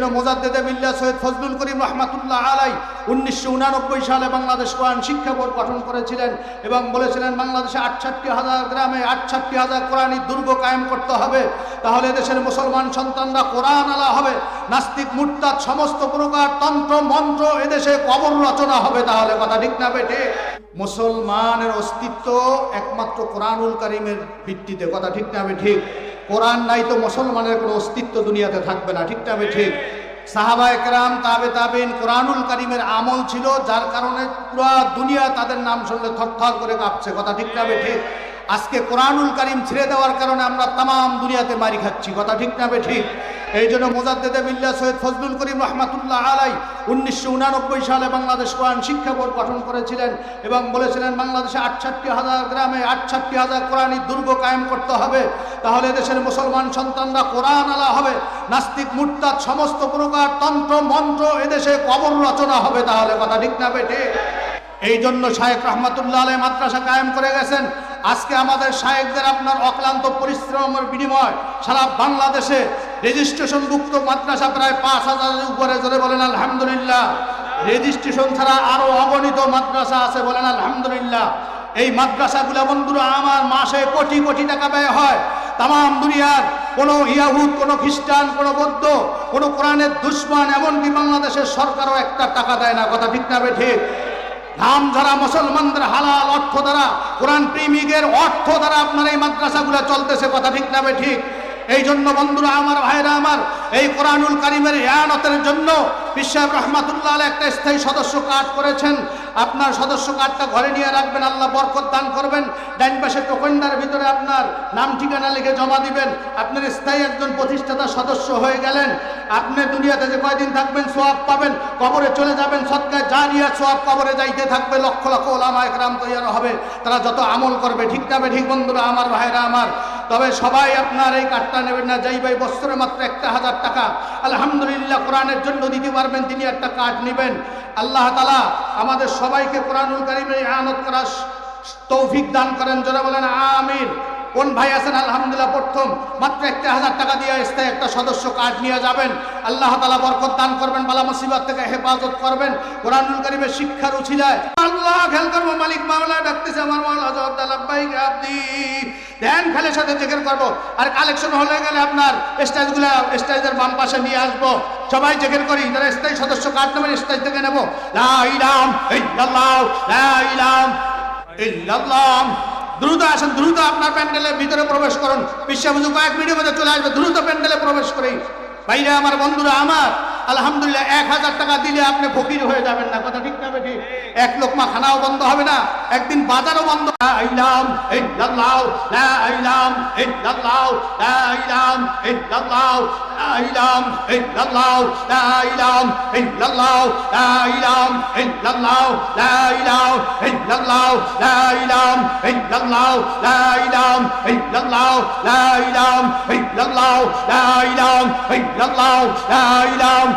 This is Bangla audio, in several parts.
জন্য মোজাদ্দেদে মিল্লা সৈয়দ ফজলুল করিম রহমাতুল্লাহ আলাই উনিশশো সালে বাংলাদেশ কোরআন শিক্ষা বোর্ড গঠন করেছিলেন এবং বলেছিলেন, বাংলাদেশে আটষট্টি হাজার গ্রামে আটষট্টি হাজার কোরআনী দুর্গ কায়েম করতে হবে। তাহলে দেশের মুসলমান সন্তানরা কোরআন আলা হবে। নাস্তিক, মুরতাদ, সমস্ত প্রকার তন্ত্র, মন্ত্র এদেশে কবর রচনা হবে তাহলে। কথা ঠিক না বেটে মুসলমানের অস্তিত্ব একমাত্র কোরআনুল কারিমের ভিত্তিতে। কথা ঠিক না ঠিক কোরআন নাই তো মুসলমানের কোনো অস্তিত্ব দুনিয়াতে থাকবে না, ঠিক না ঠিক? সাহাবা একরাম তাবে তাবেন কোরআনুল করিমের আমল ছিল, যার কারণে পুরো দুনিয়া তাদের নাম শুনলে থরথর করে কাঁপছে, কথা ঠিক না ঠিক? আজকে কোরআনুল করিম ছেড়ে দেওয়ার কারণে আমরা তাম দুনিয়াতে মারি খাচ্ছি, কথা ঠিক না বে ঠিক? এই জন্য মোজাদ্দেদে মিল্লা সৈয়দ ফজলুল করিম রহমাতুল্লাহ আলাই উনিশশো সালে বাংলাদেশ কোরআন শিক্ষা বোর্ড গঠন করেছিলেন এবং বলেছিলেন, বাংলাদেশে আটষট্টি হাজার গ্রামে আটষট্টি হাজার কোরআনী দুর্গ কায়েম করতে হবে। তাহলে দেশের মুসলমান সন্তানরা কোরআন আলা হবে। নাস্তিক, মুরতাদ, সমস্ত প্রকার তন্ত্র, মন্ত্র এদেশে কবর রচনা হবে তাহলে কথা ঠিক না বেটে এই জন্য শায়েক রহমাতুল্লাহ আলাই মাদ্রাসা কায়েম করে গেছেন। আজকে আমাদের শায়েকদের আপনার অক্লান্ত পরিশ্রমের বিনিময় সারা বাংলাদেশে রেজিস্ট্রেশনভুক্ত মাদ্রাসা প্রায় পাঁচ হাজারের উপরে জোরে বলেন আলহামদুলিল্লাহ। রেজিস্ট্রেশন ছাড়া আরও অগণিত মাদ্রাসা আছে বলেন আলহামদুলিল্লাহ। এই মাদ্রাসাগুলো বন্ধুরা, আমার মাসে কোটি কোটি টাকা ব্যয় হয়। তাম দুনিয়ার কোনো ইয়াহুদ, কোনো খ্রিস্টান, কোনো বৌদ্ধ, কোনো কোরআনের দুশ্মন, এমনকি বাংলাদেশের সরকারও একটা টাকা দেয় না, কথা ঠিক না ঠিক? নাম যারা মুসলমানদের হালাল অর্থ দ্বারা, কোরআন প্রেমিকের অর্থ দ্বারা আপনার এই মাদ্রাসাগুলো চলতেছে, কথা ঠিক না ঠিক? এই জন্য বন্ধুরা আমার ভাইরা আমার, এই কোরআনুল কারিমের ইয়ানতের জন্য বিশ্বাব রহমাতুল্লাহ একটা স্থায়ী সদস্য কার্ড করেছেন। আপনার সদস্য কার্ডটা ঘরে নিয়ে রাখবেন, আল্লাহ বরকত দান করবেন। ডাইন পাশে টোকনটার ভিতরে আপনার নাম, ঠিকানা লিখে জমা দিবেন। আপনার স্থায়ী একজন প্রতিষ্ঠাতা সদস্য হয়ে গেলেন। আপনি দুনিয়াতে যে কয়দিন থাকবেন, সোয়াব পাবেন, কবরে চলে যাবেন, সৎকায় জারিয়া সোয়াব কবরে যাইতে থাকবে, লক্ষ লক্ষ ওলামা একরাম তৈরি হবে। তারা যত আমল করবে, ঠিক যাবে ঠিক বন্ধুরা আমার ভাইরা আমার তবে সবাই আপনার এই কার্ডটা নেবেন না। যাই ভাই বছরে মাত্র একটা হাজার টাকা, আলহামদুলিল্লাহ কোরআনের জন্য দিতে পারবেন, তিনি একটা কার্ড নেবেন। আল্লাহ তালা আমাদের সবাইকে কোরআনুল কারিমে আনত করার তৌফিক দান করেন। যারা বলেন, আমিন। কোন ভাই আছেন? আলহামদুলিল্লাহ, প্রথম মাত্র একটা হাজার টাকা দিয়ে স্থায়ী একটা সদস্য কার্ড নিয়ে যাবেন। আল্লাহ তালা বরকত দান করবেন, বালা মুসিবত থেকে হেফাজত করবেন। কোরআনুল করিমের শিক্ষার উছিলায়। আল্লাহ খেল করব, মালিক মামলা ডাকতেছে আমার মাওলা জবাব লাব্বাইক আব্দি ধ্যান খেলের সাথে জেকের করব। আর কালেকশন হলে গেলে আপনার স্টেজগুলো স্টেজের বাম পাশে নিয়ে আসব। সবাই জেকের করি, যারা স্থায়ী সদস্য কার্ড নেবেন স্টেজ থেকে নেব। লা ইলাম ইল্লাল্লাহ, লা ইলাম ইল্লাল্লাহ। দ্রুত আসেন, দ্রুত আপনার প্যান্ডেলের ভিতরে প্রবেশ করুন। বিশ্বাবুজু কয়েক মিনিটের মধ্যে চলে আসবে। দ্রুত প্যান্ডেলে প্রবেশ করেই। ভাইরা, আমার বন্ধুরা, আমার আলহামদুলিল্লাহ এক হাজার টাকা দিলে আপনি ফকির হয়ে যাবেন না কথা ঠিক না বেঠিক এক লোকমা খানাও বন্ধ হবে না একদিন বাজারও বন্ধ আইলাম ইল্লাল্লাহ লা আইলাম ইল্লাল্লাহ লা আইলাম ইল্লাল্লাহ আইলাম ইল্লাল্লাহ লা আইলাম ইল্লাল্লাহ লা আইলাম ইল্লাল্লাহ লা ইলাহ ইল্লাল্লাহ লা ইলাম ইল্লাল্লাহ লা ইলাম ইল্লাল্লাহ লা ইলাম ইল্লাল্লাহ লা ইলাম ইল্লাল্লাহ লা ইলাম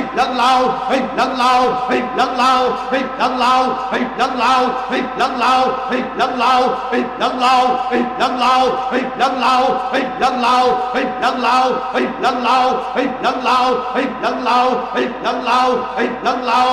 ইল্লাল্লাহ ইল্লাল্লাহ ইল্লাল্লাহ ইল্লাল্লাহ ইল্লাল্লাহ ইল্লাল্লাহ ইল্লাল্লাহ ইল্লাল্লাহ ইল্লাল্লাহ ইল্লাল্লাহ ইল্লাল্লাহ ইল্লাল্লাহ ইল্লাল্লাহ ইল্লাল্লাহ ইল্লাল্লাহ ইল্লাল্লাহ ইল্লাল্লাহ ইল্লাল্লাহ লাল্লাও এই লাল্লাও এই লাল্লাও এই লাল্লাও এই লাল্লাও এই লাল্লাও এই লাল্লাও এই লাল্লাও এই লাল্লাও এই লাল্লাও এই লাল্লাও এই লাল্লাও এই লাল্লাও এই লাল্লাও এই লাল্লাও এই লাল্লাও এই লাল্লাও